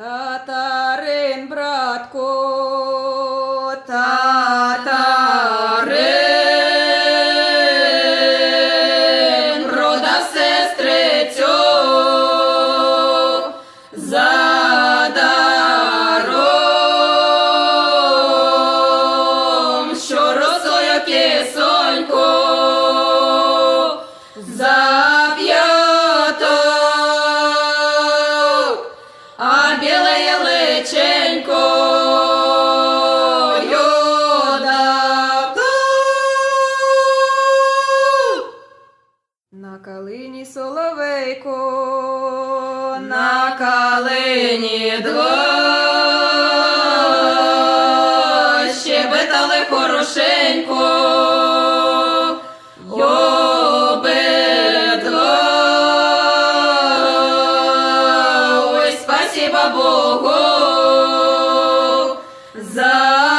Татарин, братко, На калині соловейко, на калині два, щебетали хорошенько, обидва. Ой, Богу за